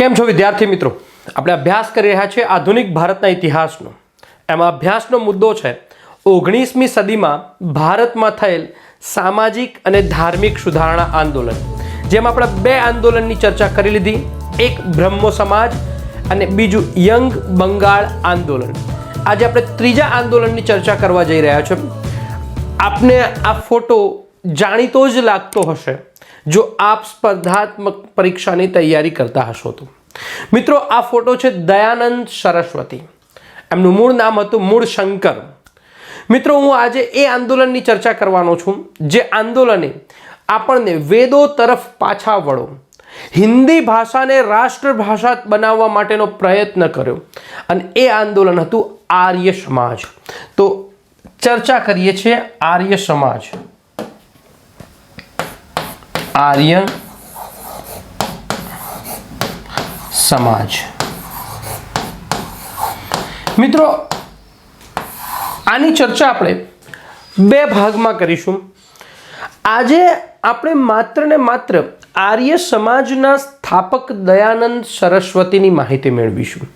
કેમ છો વિદ્યાર્થી મિત્રો? આપણે અભ્યાસ કરી રહ્યા છીએ આધુનિક ભારતના ઇતિહાસનો. એમાં અભ્યાસનો મુદ્દો છે, ઓગણીસમી સદીમાં ભારતમાં થયેલ સામાજિક અને ધાર્મિક સુધારણા આંદોલન, જેમાં આપણે બે આંદોલનની ચર્ચા કરી લીધી, એક બ્રહ્મો સમાજ અને બીજું યંગ બંગાળ આંદોલન. આજે આપણે ત્રીજા આંદોલનની ચર્ચા કરવા જઈ રહ્યા છીએ. આપને આ ફોટો જાણીતો જ લાગતો હશે. જો આપ સ્પર્ધાત્મક પરીક્ષાની તૈયારી કરતા હશો તો. મિત્રો, આ ફોટો છે દયાનંદ સરસ્વતી. એમનું મૂળ નામ હતું મૂળ શંકર. મિત્રો, હું આજે એ આંદોલનની ચર્ચા કરવાનો છું, જે આંદોલને આપણને વેદો તરફ પાછા વળો. હિન્દી ભાષાને રાષ્ટ્રભાષા બનાવવા માટેનો પ્રયત્ન કર્યો અને એ આંદોલન હતું આર્ય સમાજ. તો ચર્ચા કરીએ છીએ આર્ય સમાજ. આર્ય સમાજ મિત્રો આની ચર્ચા આપણે બે ભાગમાં કરીશું આજે આપણે માત્ર ને માત્ર આર્ય સમાજના સ્થાપક દયાનંદ સરસ્વતીની માહિતી મેળવીશું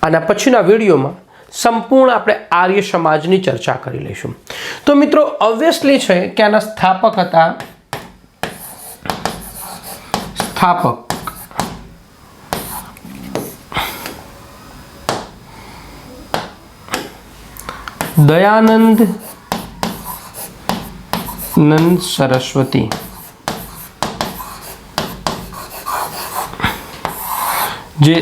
આના પછીના વિડીયોમાં સંપૂર્ણ આપણે આર્ય સમાજની ચર્ચા કરી લઈશું તો મિત્રો ઓબ્વિયસલી છે કે આના સ્થાપક હતા સ્થાપક દયાનંદ નંદ સરસ્વતી જે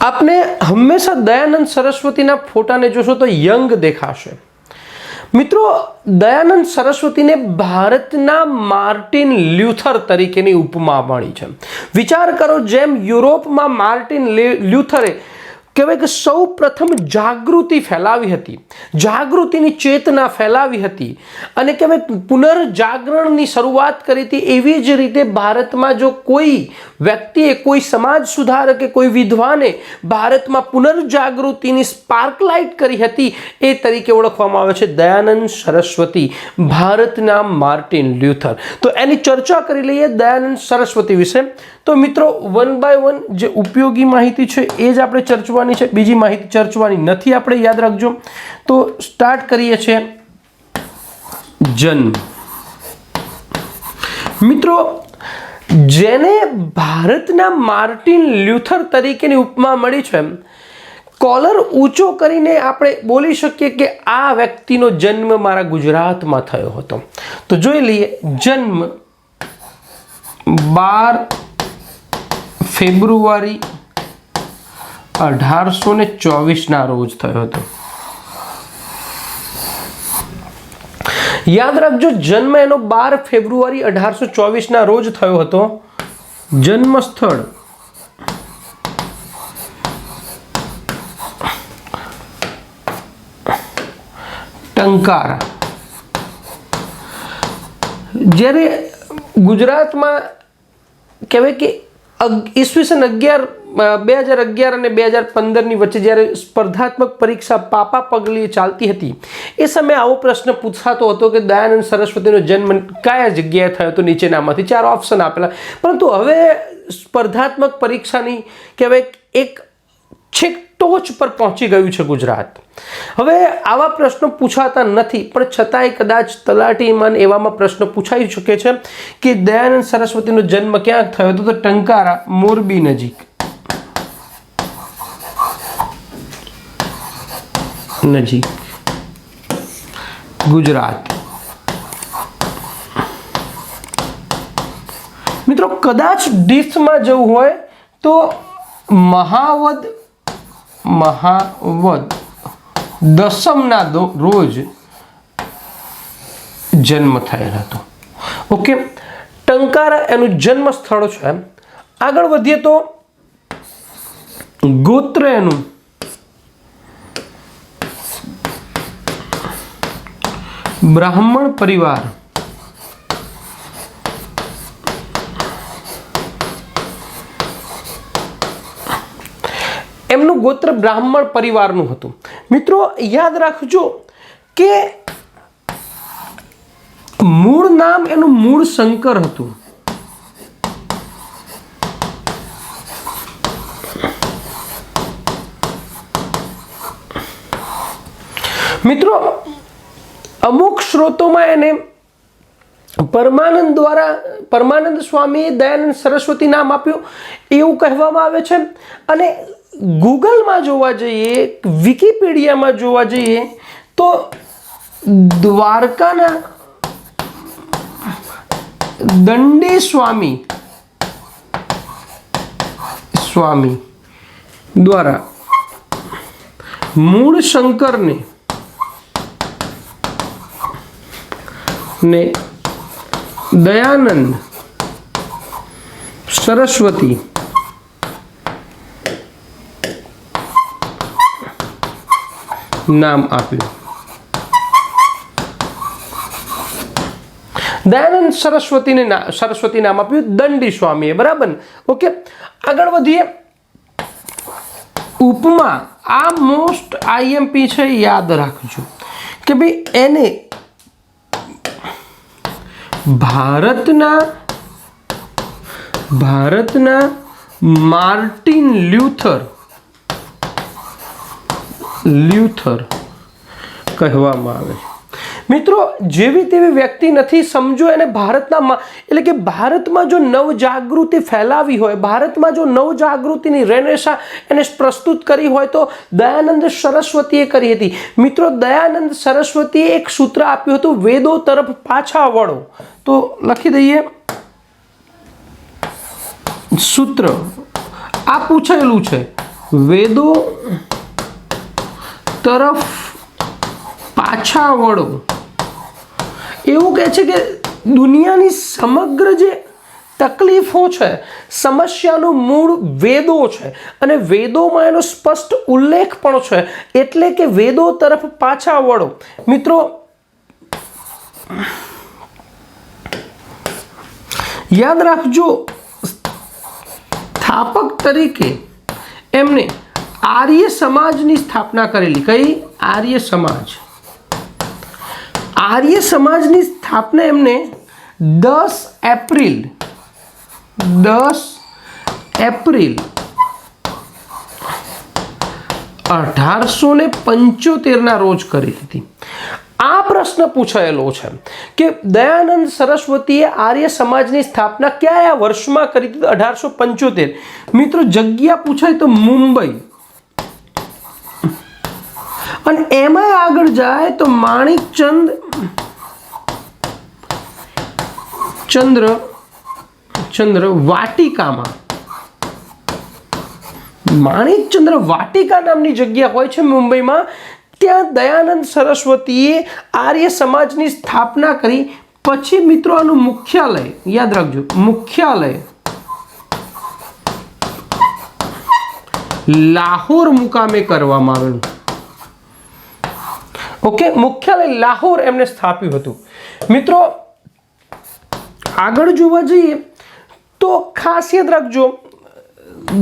આપને હંમેશા દયાનંદ સરસ્વતીના ફોટાને જોશો તો યંગ દેખાશે મિત્રો, દયાનંદ સરસ્વતીને ભારતના માર્ટિન લ્યુથર તરીકેની ઉપમા મળી છે. વિચાર કરો જેમ યુરોપમાં માર્ટિન લ્યુથરે કહેવાય કે સૌ પ્રથમ જાગૃતિ ફેલાવી હતી. જાગૃતિની ચેતના ફેલાવી હતી. અને કહેવાય પુનર્જાગરણની શરૂઆત કરી હતી એવી જ રીતે ભારતમાં જો કોઈ વ્યક્તિએ, કોઈ સમાજ સુધારકે, કોઈ વિદ્વાને ભારતમાં પુનર્જાગૃતિની સ્પાર્કલાઇટ કરી હતી એ તરીકે ઓળખવામાં આવે છે દયાનંદ સરસ્વતી, ભારતના માર્ટિન લ્યુથર. તો એની ચર્ચા કરી લઈએ દયાનંદ સરસ્વતી વિશે. તો મિત્રો, વન બાય વન જે ઉપયોગી માહિતી છે એ જ આપણે ચર્ચવાની છે, બીજી માહિતી ચર્ચવાની નથી, આપણે યાદ રાખજો. તો સ્ટાર્ટ કરીએ છીએ જન્મ મિત્રો, જેને ભારતના માર્ટિન લ્યુથર તરીકેની ઉપમા મળી છે, કોલર ઊંચો કરીને આપણે બોલી શકીએ કે આ વ્યક્તિનો જન્મ મારા ગુજરાતમાં થયો હતો. તો જોઈ લઈએ, જન્મ બાર ફેબ્રુઆરી અઢારસો ને ચોવીસના રોજ થયો હતો. યાદ રાખજો, જન્મ એનો બાર ફેબ્રુઆરી અઢારસો ચોવીસના રોજ થયો હતો. જન્મ સ્થળ ટંકારા. જ્યારે ગુજરાતમાં કહેવાય કે ઈસવીસન અગિયાર બે હજાર અગિયાર અને બે હજાર પંદરની વચ્ચે જ્યારે સ્પર્ધાત્મક પરીક્ષા પાપા પગલી ચાલતી હતી, એ સમયે આવો પ્રશ્ન પૂછાતો હતો કે દયાનંદ સરસ્વતીનો જન્મ કયા જગ્યાએ થયો હતો? નીચેનામાંથી ચાર ઓપ્શન આપેલા. પરંતુ હવે સ્પર્ધાત્મક પરીક્ષાની કહેવાય એક છેક ટોચ પર પહોંચી ગયું છે ગુજરાત. હવે આવા પ્રશ્નો પૂછાતા નથી, પણ છતાંય કદાચ તલાટીમાન એવામાં પ્રશ્ન પૂછાઈ શકે છે કે દયાનંદ સરસ્વતીનો જન્મ ક્યાં થયો હતો? તો ટંકારા, મોરબી નજીક. નજીક. ગુજરાત. મિત્રો, કદાચ ડીફમાં જવું હોય તો મહાવદ મહાવદ. દસમના રોજ જન્મ થયેલ હતો. ઓકે? ટંકારા એનું જન્મ સ્થળ છે આગળ વધીએ તો ગોત્ર એનું બ્રાહ્મણ પરિવાર. એમનું ગોત્ર બ્રાહ્મણ પરિવારનું હતું. મિત્રો, યાદ રાખજો કે મૂળ નામ એનું મૂળ શંકર હતું. મિત્રો અમુક સ્ત્રોતોમાં એને પરમાનંદ દ્વારા, પરમાનંદ સ્વામીએ દયાનંદ સરસ્વતી નામ આપ્યું, એવું કહેવામાં આવે છે. અને ગૂગલમાં જોવા જઈએ, વિકિપીડિયામાં જોવા જઈએ, તો દ્વારકાના દંડે સ્વામી સ્વામી દ્વારા મૂળ શંકરને ને દયાનંદ સરસ્વતી. નામ આપ્યું. દયાનંદ સરસ્વતીને સરસ્વતી નામ આપ્યું દંડી સ્વામીએ, બરાબર? ઓકે, આગળ વધીએ. ઉપમા, આ મોસ્ટ આઈએમપી છે, યાદ રાખજો. કે ભાઈ એને ભારતના ભારતના માર્ટિન લ્યુથર લ્યુથર કહેવામાં આવે છે. મિત્રો, જેવી તેવી વ્યક્તિ નથી, સમજો એને ભારતના એટલે કે ભારતમાં જો નવજાગૃતિ ફેલાવી હોય, ભારતમાં જો નવજાગૃતિની રેનેસા એને પ્રસ્તુત કરી હોય, તો દયાનંદ સરસ્વતીએ કરી હતી. મિત્રો, દયાનંદ સરસ્વતીએ એક સૂત્ર આપ્યું હતું, વેદો તરફ પાછા વળો. તો લખી દઈએ. સૂત્ર. આ પૂછાયેલું છે. વેદો તરફ પાછા વળો. એવું કહે છે કે દુનિયાની સમગ્ર જે તકલીફો છે, સમસ્યાનું મૂળ વેદો છે અને વેદોમાં એનો સ્પષ્ટ ઉલ્લેખ પણ છે એટલે કે વેદો તરફ પાછા વળો. મિત્રો, યાદ રાખજો, સ્થાપક તરીકે એમને આર્ય સમાજની સ્થાપના કરેલી. કઈ? આર્ય સમાજ. આર્ય સમાજની સ્થાપના એમને દસ એપ્રિલ દસ એપ્રિલ અઢારસો ને પંચોતેરના રોજ કરી હતી. આ પ્રશ્ન પૂછાયેલો છે કે દયાનંદ સરસ્વતીએ આર્ય સમાજની સ્થાપના કયા વર્ષમાં કરી હતી? અઢારસો પંચોતેર. મિત્રો, જગ્યા પૂછાય તો મુંબઈ. અને એમાં આગળ જાય તો માણિકચંદ ચંદ્ર ચંદ્ર વાટિકામાં. માણિકચંદ્ર વાટિકા નામની જગ્યા હોય છે મુંબઈમાં. ત્યાં દયાનંદ સરસ્વતીએ આર્ય સમાજની સ્થાપના કરી. પછી મિત્રો આનું મુખ્યાલય, યાદ રાખજો, મુખ્યાલય. લાહોર મુકામે કરવામાં આવેલું. ઓકે, મુખ્યાલય લાહોર એમને સ્થાપ્યું હતું. મિત્રો, આગળ જોવા જઈએ તો ખાસ યાદ રાખજો,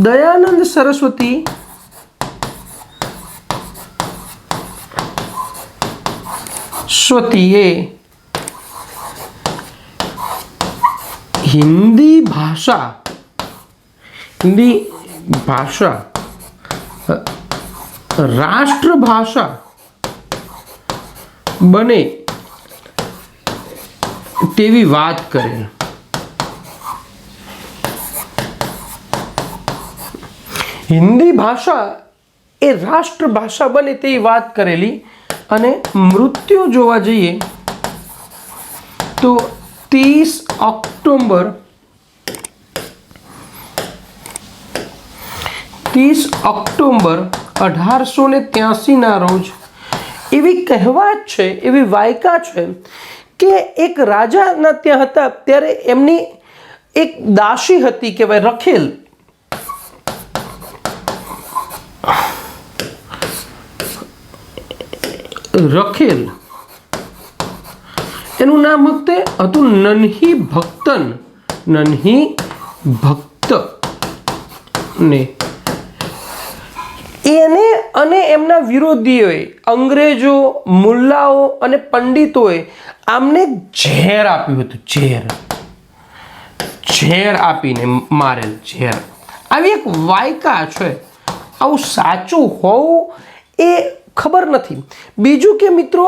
દયાનંદ સરસ્વતી સ્વતીએ હિન્દી ભાષા હિન્દી ભાષા રાષ્ટ્રભાષા બને. તેવી વાત કરે. હિન્દી ભાષા એ રાષ્ટ્રભાષા બને તેવી વાત કરેલી અને મૃત્યુ જોવા જઈએ તો ત્રીસ ઓક્ટોબર ત્રીસ ઓક્ટોબર અઢારસો ને ત્યાસીના રોજ એવી કહેવાત છે, એવી વાયકા છે કે એક રાજાના ત્યાં હતા, ત્યારે એમની એક દાસી હતી કહેવાય રખેલ. રખેલ. એનું નામ હતું હતું નન્હી ભક્તન, નન્હી ભક્ત ને અને એમના વિરોધીઓએ, અંગ્રેજો, મુલ્લાઓ અને પંડિતોએ આમને ઝેર આપ્યું હતું, ઝેર. ઝેર આપીને મારેલ, ઝેર. આવી એક વાયકા છે, આવું સાચું હોવું એ ખબર નથી. બીજું કે મિત્રો,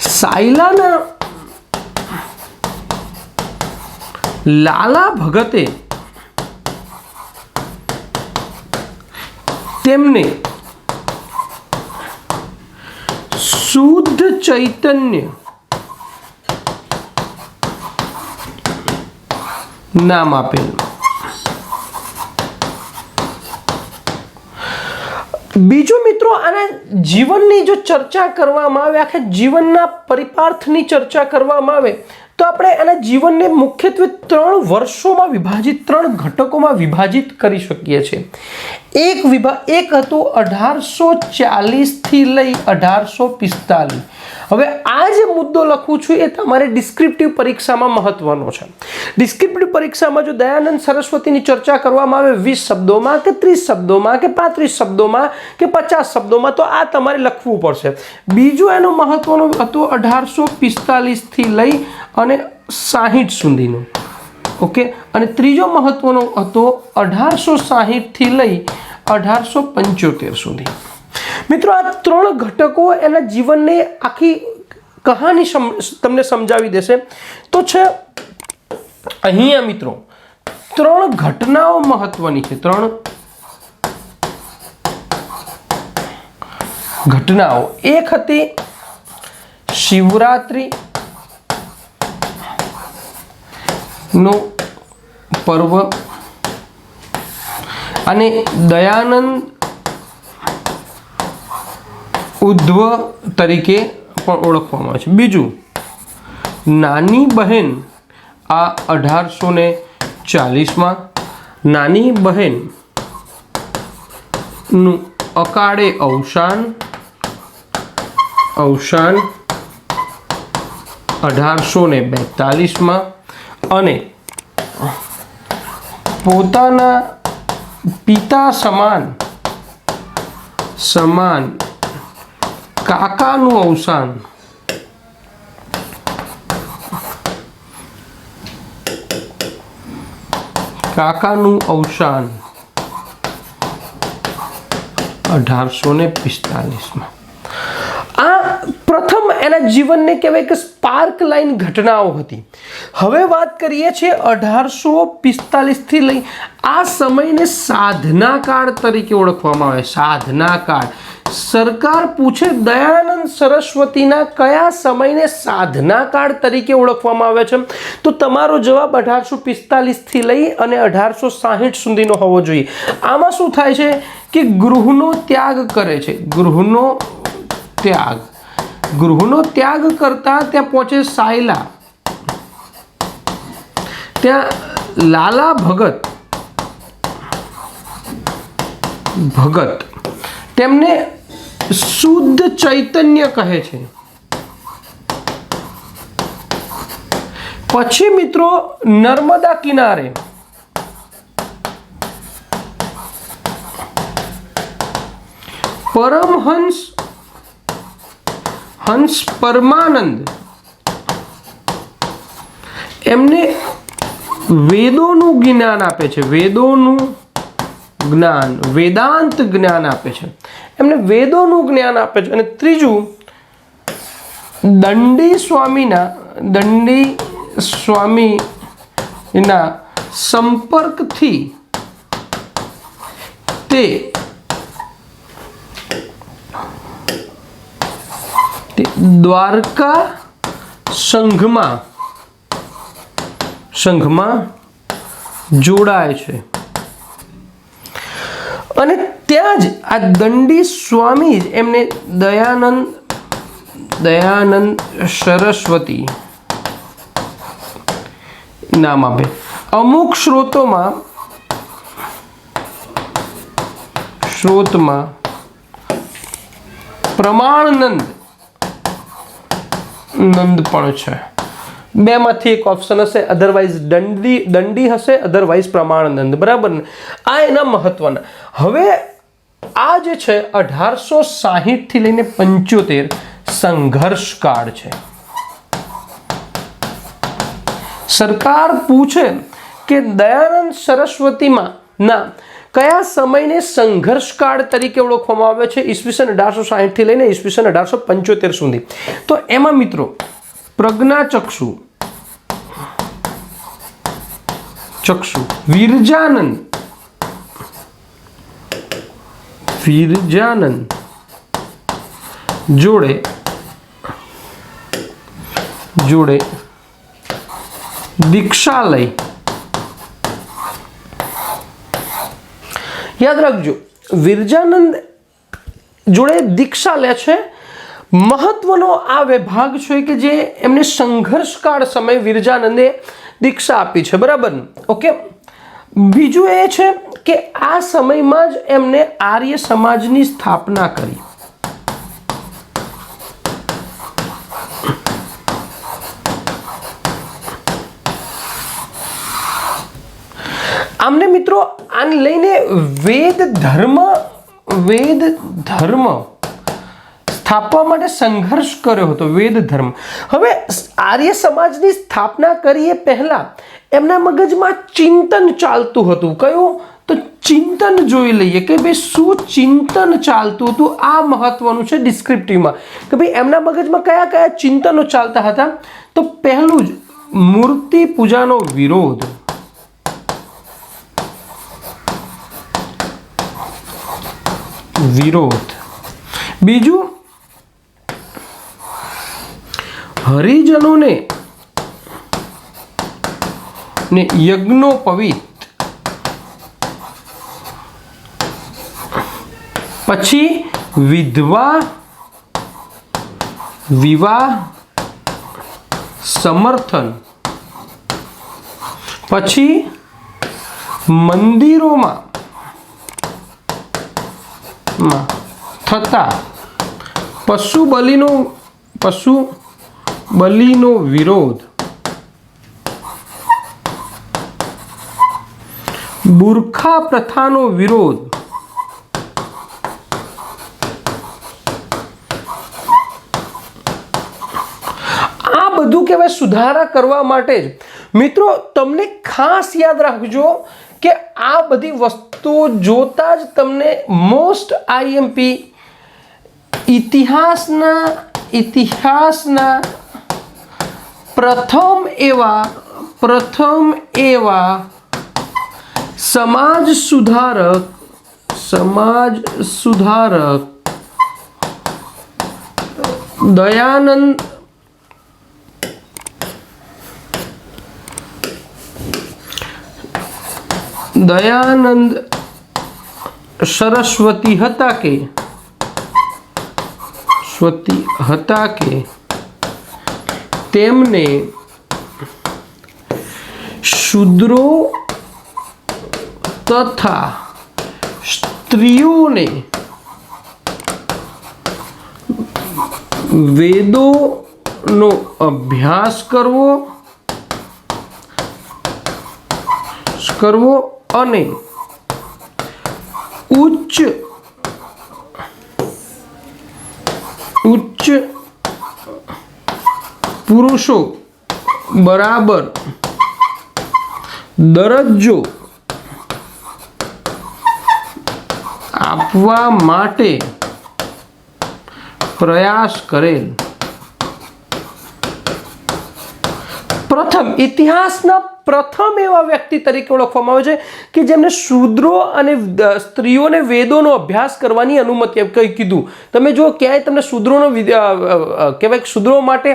સાયલાના લાલા ભગતે તેમને શુદ્ધ ચૈતન્ય નામ આપેલું. બીજું મિત્રો, આના જીવનની જો ચર્ચા કરવામાં આવે, આખા જીવનના પરિપાર્થની ચર્ચા કરવામાં આવે તો આપણે આના જીવનને મુખ્યત્વે ત્રણ વર્ષોમાં વિભાજિત, ત્રણ ઘટકોમાં વિભાજિત કરી શકીએ છીએ. એક વિભાગ એક હતું અઢારસો ચાલીસથી લઈ અઢારસો પિસ્તાલીસ. હવે આ જે મુદ્દો લખું છું એ તમારે ડિસ્ક્રિપ્ટિવ પરીક્ષામાં મહત્વનો છે. ડિસ્ક્રિપ્ટિવ પરીક્ષામાં જો દયાનંદ સરસ્વતીની ચર્ચા કરવામાં આવે વીસ શબ્દોમાં કે ત્રીસ શબ્દોમાં કે પાંત્રીસ શબ્દોમાં કે પચાસ શબ્દોમાં, તો આ તમારે લખવું પડશે. બીજું એનું મહત્વનો હતો અઢારસો પિસ્તાલીસથી લઈ અને સાહીઠ સુધીનું. ઓકે? અને ત્રીજો મહત્વનો હતો અઢારસો સાહીઠથી લઈ અઢારસો પંચોતેર સુધી. મિત્રો, આ ત્રણ ઘટકો એના જીવનને આખી કહાની તમને સમજાવી દેશે. તો છે, અહીંયા મિત્રો, ત્રણ ઘટનાઓ મહત્વની છે. ત્રણ ઘટનાઓ. એક હતી શિવરાત્રિ નું પર્વ અને દયાનંદ ઉદ્ધવ તરીકે પણ ઓળખવામાં આવે છે. બીજું, નાની બહેન આ અઢારસો ને ચાલીસમાં નાની બહેનનું અકાળે અવસાન અવસાન અઢારસો ને બેતાલીસમાં અને પોતાના પિતા સમાન સમાન કાકાનું અવસાન કાકાનું અવસાન અઢારસો ને પિસ્તાલીસમાં. આ પ્રથમ એના જીવનને કહેવાય કે સ્પાર્ક લાઈન ઘટનાઓ હતી. હવે વાત કરીએ છીએ અઢારસો પિસ્તાલીસથી લઈ આ સમયને સાધના કાળ તરીકે ઓળખવામાં આવે. સાધના કાળ સરકાર પૂછે દયાનંદ સરસ્વતીના કયા સમયને સાધના કાળ તરીકે ઓળખવામાં આવે છે? તો તમારો જવાબ અઢારસો પિસ્તાલીસથી લઈ અને અઢારસો સાહીઠ સુધીનો હોવો જોઈએ. આમાં શું થાય છે કે ગૃહનો ત્યાગ કરે છે. ગૃહનો ત્યાગ. ગૃહનો ત્યાગ કરતા ત્યાં પહોંચે સાયલા. ત્યાં લાલા ભગત. ભગત. તેમને શુદ્ધ ચૈતન્ય કહે છે. પછી મિત્રો નર્મદા કિનારે પરમહંસ, હંસ પરમાનંદ, એમને વેદોનું જ્ઞાન આપે છે. વેદોનું જ્ઞાન, વેદાંત જ્ઞાન આપે છે. એમને વેદોનું જ્ઞાન આપે છે. અને ત્રીજું, દંડી સ્વામીના દંડી સ્વામીના સંપર્કથી તે દ્વારકા સંઘમાં સંઘમાં જોડાય છે. અને ત્યાં જ આ દંડી સ્વામી જ એમને દયાનંદ દયાનંદ સરસ્વતી નામ આપે. અમુક સ્રોતોમાં, સ્રોતમાં પ્રમાણનંદ નંદ પણ છે. બેમાંથી એક ઓપ્શન હશે અધરવાઇઝ દંડી દંડી હશે અધરવાઇઝ પ્રમાણનંદ બરાબર ને? આ એના મહત્વના. હવે આ જે છે, અઢારસો સાહીઠથી લઈને પંચોતેર સંઘર્ષ કાળ છે. સરકાર પૂછે કે દયાનંદ સરસ્વતીમાં ના, કયા સમયને સંઘર્ષકાળ તરીકે ઓળખવામાં આવે છે? ઈસવીસન અઢારસો સાહીઠથી લઈને ઈસવીસન અઢારસો પંચોતેર સુધી. તો એમાં મિત્રો, પ્રજ્ઞાચક્ષુ ચક્ષુ. વિરજાનંદ. વિરજાનંદ. જોડે. જોડે. દીક્ષાલય. યાદ રાખજો, વિરજાનંદ જોડે દીક્ષા લે છે. મહત્વનો આ વિભાગ છે કે જે એમને સંઘર્ષકાળ સમય વિરજાનંદે દીક્ષા આપી છે, બરાબર ઓકે બીજું એ છે કે આ સમયમાં જ એમને આર્ય સમાજની સ્થાપના કરી. આમને મિત્રો આને લઈને વેદ ધર્મ વેદ ધર્મ સ્થાપવા માટે સંઘર્ષ કર્યો હતો, વેદ ધર્મ. હવે આર્ય સમાજની સ્થાપના કરીએ પહેલા, એમના મગજમાં ચિંતન ચાલતું હતું. કયું? તો ચિંતન જોઈ લઈએ કે ભાઈ શું ચિંતન ચાલતું હતું? આ મહત્વનું છે ડિસ્ક્રિપ્ટિવમાં કે ભાઈ એમના મગજમાં કયા કયા ચિંતનો ચાલતા હતા? તો પહેલું જ, મૂર્તિ પૂજાનો વિરોધ. વિરોધ. બીજું હરિજનોને ને યજ્ઞોપવિત પછી વિધવા વિવાહ સમર્થન. પછી મંદિરોમાં થતા પશુ બલિનો પશુ બલિનો વિરોધ. બુરખા પ્રથાનો વિરોધ. આ બધું કહેવાય સુધારા કરવા માટે જ. મિત્રો, તમને ખાસ યાદ રાખજો કે આ બધી વસ્તુઓ જોતા જ તમને મોસ્ટ આઈએમપી ઇતિહાસના ઇતિહાસના પ્રથમ એવા પ્રથમ એવા સમાજ સુધારક સમાજ સુધારક દયાનંદ દયાનંદ સરસ્વતી હતા કે સ્વતી હતા કે તેમને શૂદ્રો તથા સ્ત્રીઓને વેદોનો અભ્યાસ કરવો કરવો અને ઉચ્ચ ઉચ્ચ પુરુષો બરાબર દરજ્જો આપવા માટે પ્રયાસ કરેલ. પ્રથમ, ઇતિહાસના પ્રથમ એવા વ્યક્તિ તરીકે ઓળખવામાં આવે છે કે જેમને શૂદ્રો અને સ્ત્રીઓને વેદોનો અભ્યાસ કરવાની અનુમતિ કંઈ કીધું. તમે જો ક્યાંય તમને શૂદ્રોનો કહેવાય શૂદ્રો માટે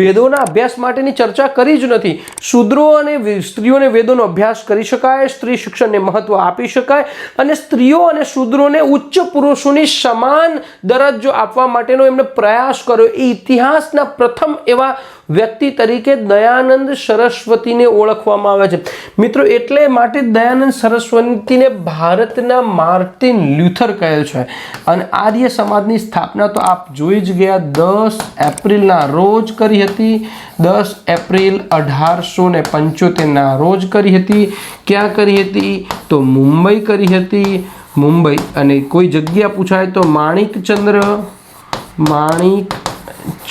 વેદોના અભ્યાસ માટેની ચર્ચા કરી જ નથી. શૂદ્રો અને સ્ત્રીઓને વેદોનો અભ્યાસ કરી શકાય, સ્ત્રી શિક્ષણને મહત્વ આપી શકાય અને સ્ત્રીઓ અને શૂદ્રોને ઉચ્ચ પુરુષોની સમાન દરજ્જો આપવા માટેનો એમણે પ્રયાસ કર્યો. એ ઇતિહાસના પ્રથમ એવા વ્યક્તિ તરીકે દયાનંદ સરસ્વતીને ઓળખવામાં આવે છે. મિત્રો, એટલે માટે દયાનંદ સરસ્વતીને ભારતના માર્ટિન લ્યુથર કહે છે. અને આર્ય સમાજની સ્થાપના તો આપ જોઈ જ ગયા, દસ એપ્રિલના રોજ કરી હતી. દસ એપ્રિલ અઢારસો ને પંચોતેરના રોજ કરી હતી. ક્યાં કરી હતી? તો મુંબઈ કરી હતી. મુંબઈ, અને કોઈ જગ્યા પૂછાય તો માણિકચંદ્ર માણિક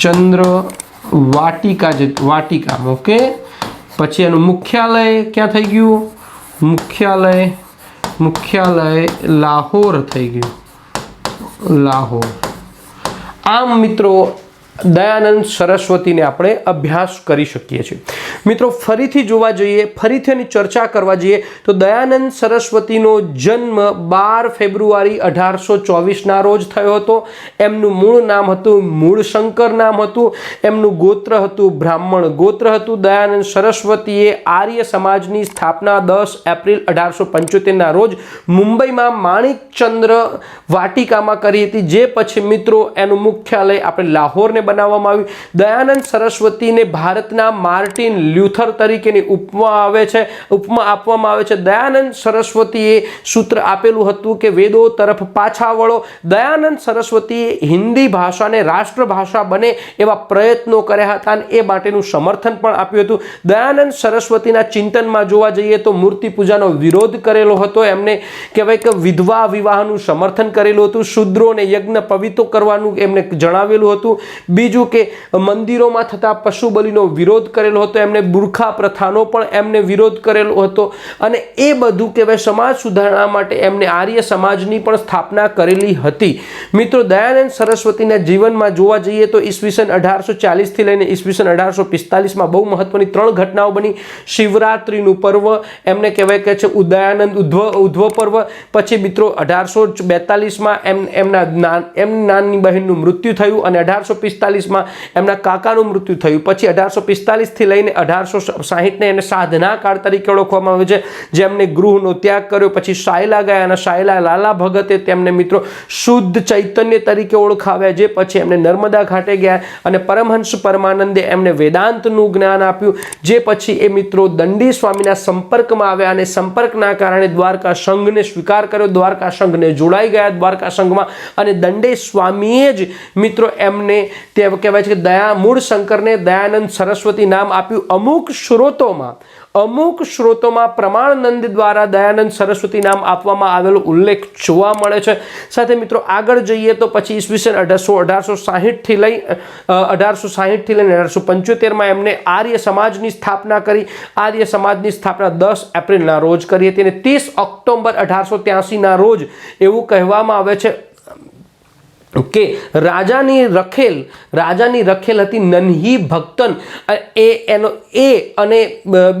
ચંદ્ર વાટિકા જ વાટિકા ઓકે પછી એનું મુખ્યાલય ક્યાં થઈ ગયું? મુખ્યાલય મુખ્યાલય લાહોર થઈ ગયું. લાહોર. આમ મિત્રો, દયાનંદ સરસ્વતીને આપણે અભ્યાસ કરી શકીએ છીએ. મિત્રો, ફરીથી જોવા જઈએ, ફરીથી એની ચર્ચા કરવા જઈએ, તો દયાનંદ સરસ્વતીનો જન્મ બાર ફેબ્રુઆરી અઢારસો ચોવીસના રોજ થયો હતો. એમનું મૂળ નામ હતું મૂળશંકર નામ હતું. એમનું ગોત્ર હતું બ્રાહ્મણ ગોત્ર હતું. દયાનંદ સરસ્વતીએ આર્ય સમાજની સ્થાપના દસ એપ્રિલ અઢારસો પંચોતેરના રોજ મુંબઈમાં માણિકચંદ્ર વાટિકામાં કરી હતી. જે પછી, મિત્રો, એનું મુખ્યાલય આપણે લાહોરને બનાવવામાં આવ્યું. દયાનંદ સરસ્વતીને ભારતના માર્ટિન લ્યુથર તરીકેની ઉપમા આવે છે. ઉપમા આપવામાં આવે છે. દયાનંદ સરસ્વતીએ સૂત્ર આપેલું હતું કે વેદો તરફ પાછા વળો. દયાનંદ સરસ્વતીએ હિન્દી ભાષાને રાષ્ટ્રભાષા બને એવા પ્રયત્નો કર્યા હતા અને એ માટેનું સમર્થન પણ આપ્યું હતું. દયાનંદ સરસ્વતીના ચિંતનમાં જોવા જઈએ તો મૂર્તિ પૂજાનો વિરોધ કરેલો હતો. એમને કહેવાય કે વિધવા વિવાહનું સમર્થન કરેલું હતું. શૂદ્રોને યજ્ઞ પવિત્ર કરવાનું એમને જણાવેલું હતું. બીજું કે મંદિરોમાં થતા પશુ બલિનો વિરોધ કરેલો હતો. એમને બુરખા પ્રથાનો પણ એમને વિરોધ કરેલો હતો અને એ બધું કહેવાય સમાજ સુધારણા માટે એમને આર્ય સમાજની પણ સ્થાપના કરેલી હતી. મિત્રો, દયાનંદ સરસ્વતીના જીવનમાં જોવા જઈએ તો ઈસવીસન અઢારસો ચાલીસથી લઈને ઈસવીસન અઢારસો પિસ્તાલીસમાં બહુ મહત્વની ત્રણ ઘટનાઓ બની. શિવરાત્રિનું પર્વ, એમને કહેવાય કે છે ઉદયાનંદ ઉદ્ધવ ઉદ્ધવ પર્વ. પછી મિત્રો, અઢારસો બેતાલીસમાં એમ, એમના એમની નાની બહેનનું મૃત્યુ થયું અને અઢારસો પિસ્તાલીસમાં એમના કાકાનું મૃત્યુ થયું. પછી અઢારસો પિસ્તાલીસથી લઈને અઢારસો સાહીઠને એને સાધના તરીકે ઓળખવામાં આવે છે જેમને ગૃહનો ત્યાગ કર્યો, પછી શાયલા ગયા અને શાયલા લાલા ભગતે તેમને મિત્રો શુદ્ધ ચૈતન્ય તરીકે ઓળખાવ્યા જે પછી એમને નર્મદા ઘાટે ગયા અને પરમહંસ પરમાનંદે એમને વેદાંતનું જ્ઞાન આપ્યું, જે પછી એ મિત્રો દંડી સ્વામીના સંપર્કમાં આવ્યા અને સંપર્કના કારણે દ્વારકા સંઘને સ્વીકાર કર્યો. દ્વારકા સંઘને જોડાઈ ગયા દ્વારકા સંઘમાં અને દંડે સ્વામીએ જ મિત્રો એમને તે કહેવાય છે કે દયા મૂળ શંકરને દયાનંદ સરસ્વતી નામ આપ્યું. અમુક સ્ત્રોતોમાં અમુક સ્ત્રોતોમાં પ્રમાણનંદ દ્વારા દયાનંદ સરસ્વતી નામ આપવામાં આવેલો ઉલ્લેખ જોવા મળે છે. સાથે મિત્રો, આગળ જઈએ તો પછી ઈસવીસન અઢારસો અઢારસો સાહીઠથી લઈ અઢારસો સાહીઠથી લઈને અઢારસો પંચોતેરમાં એમને આર્ય સમાજની સ્થાપના કરી. આર્ય સમાજની સ્થાપના દસ એપ્રિલના રોજ કરી હતી અને ત્રીસ ઓક્ટોબર અઢારસો ત્યાસીના રોજ એવું કહેવામાં આવે છે કે રાજાની રખેલ રાજાની રખેલ હતી નન્હી ભક્તન. એ એનો, એ અને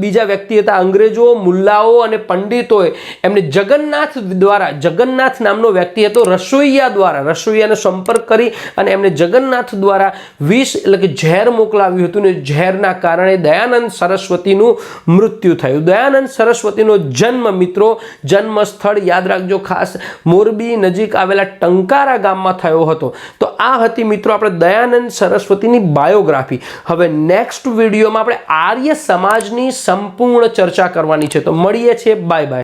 બીજા વ્યક્તિ હતા અંગ્રેજો, મુલ્લાઓ અને પંડિતોએ. એમને જગન્નાથ દ્વારા, જગન્નાથ નામનો વ્યક્તિ હતો રસોઈયા દ્વારા. રસોઈયાનો સંપર્ક કરી અને એમને જગન્નાથ દ્વારા વિષ, એટલે કે ઝેર મોકલાવ્યું હતું ને ઝેરના કારણે દયાનંદ સરસ્વતીનું મૃત્યુ થયું. દયાનંદ સરસ્વતીનો જન્મ, મિત્રો જન્મ સ્થળ યાદ રાખજો ખાસ, મોરબી નજીક આવેલા ટંકારા ગામમાં થયો હતો. તો આ હતી મિત્રો આપણે દયાનંદ સરસ્વતીની બાયોગ્રાફી. હવે નેક્સ્ટ વિડીયોમાં આપણે આર્ય સમાજની સંપૂર્ણ ચર્ચા કરવાની છે. તો મળીએ છીએ. Bye bye.